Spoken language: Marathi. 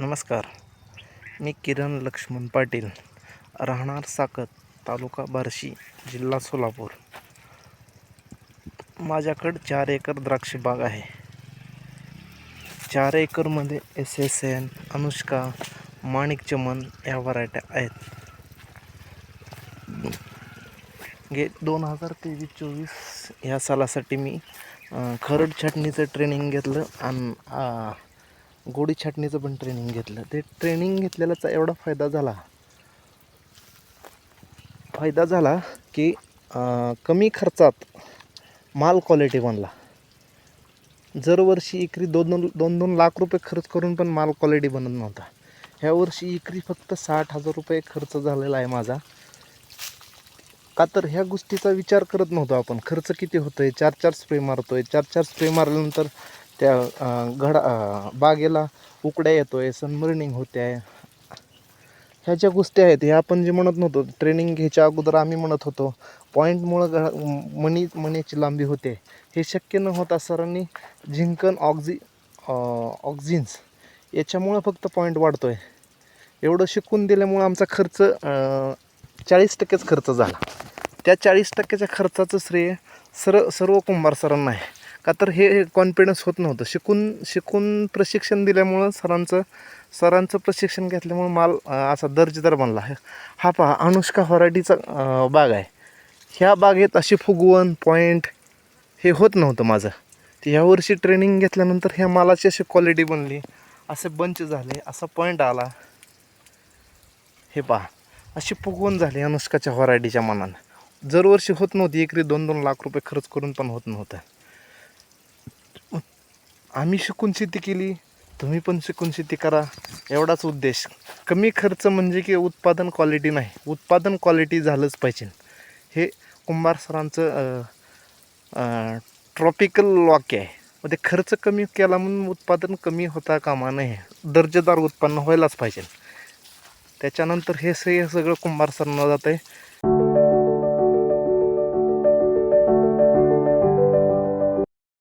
नमस्कार. मी किरण लक्ष्मण पाटील राहणार साकत तालुका बार्शी जिल्हा सोलापूर. माझ्याकडं चार एकर द्राक्ष बाग आहे. चार एकरमध्ये S S N Anushka Manik Chaman या व्हरायट्या आहेत. गे दोन हजार तेवीस चोवीस ह्या सालासाठी मी खरड छाटणीचं ट्रेनिंग घेतलं आणि गोडी छाटणीचं पण ट्रेनिंग घेतलं. ते ट्रेनिंग घेतलेल्याचा एवढा फायदा झाला. फायदा झाला की कमी खर्चात माल क्वालिटी बनला. दरवर्षी इकरी दोन दोन दोन दोन लाख रुपये खर्च करून पण माल क्वालिटी बनत नव्हता. ह्या वर्षी एकरी फक्त साठ हजार रुपये खर्च झालेला आहे माझा. का तर ह्या गोष्टीचा विचार करत नव्हतो आपण. खर्च किती होतोय? चार चार स्प्रे मारतोय. चार चार स्प्रे मारल्यानंतर त्या घडा बागेला उकड्या येतो आहे सनबर्निंग होते आहे ह्या ज्या गोष्टी आहेत ह्या आपण जे म्हणत नव्हतो ट्रेनिंग घ्यायच्या अगोदर आम्ही म्हणत होतो पॉईंटमुळं घडा मणी मणीची लांबी होते. हे शक्य न होता सरांनी झिंकन ऑक्झि ऑक्झिन्स याच्यामुळं फक्त पॉईंट वाढतो आहे एवढं शिकून दिल्यामुळं आमचा खर्च चाळीस टक्केच खर्च झाला. त्या चाळीस टक्क्याच्या खर्चाचं श्रेय सर सर्व कुंभार सरांना आहे. का तर हे कॉन्फिडन्स होत नव्हतं. शिकून शिकून प्रशिक्षण दिल्यामुळं सरांचं सरांचं प्रशिक्षण घेतल्यामुळं माल असा दर्जेदार बनला. हा पहा अनुष्का व्हरायटीचा बाग आहे. ह्या बागेत अशी फुगवण पॉईंट हे होत नव्हतं माझं. तर ह्या वर्षी ट्रेनिंग घेतल्यानंतर ह्या मालाची अशी क्वालिटी बनली. असे बंच झाले असा पॉईंट आला. हे पहा अशी फुगवण झाली अनुष्काच्या व्हरायटीच्या मनानं. दरवर्षी होत नव्हती एकरी दोन दोन लाख रुपये खर्च करून पण होत नव्हतं. आम्ही शिकून शेती केली तुम्ही पण शिकून शेती करा एवढाच उद्देश. कमी खर्च म्हणजे की उत्पादन क्वालिटी नाही उत्पादन क्वालिटी झालंच पाहिजे. हे कुंभार सरांचं ट्रॉपिकल वाक्य आहे. मग ते खर्च कमी केला म्हणून उत्पादन कमी होता कामा नये. दर्जेदार उत्पन्न व्हायलाच पाहिजे. त्याच्यानंतर हे हे सगळं कुंभार सरांना जात आहे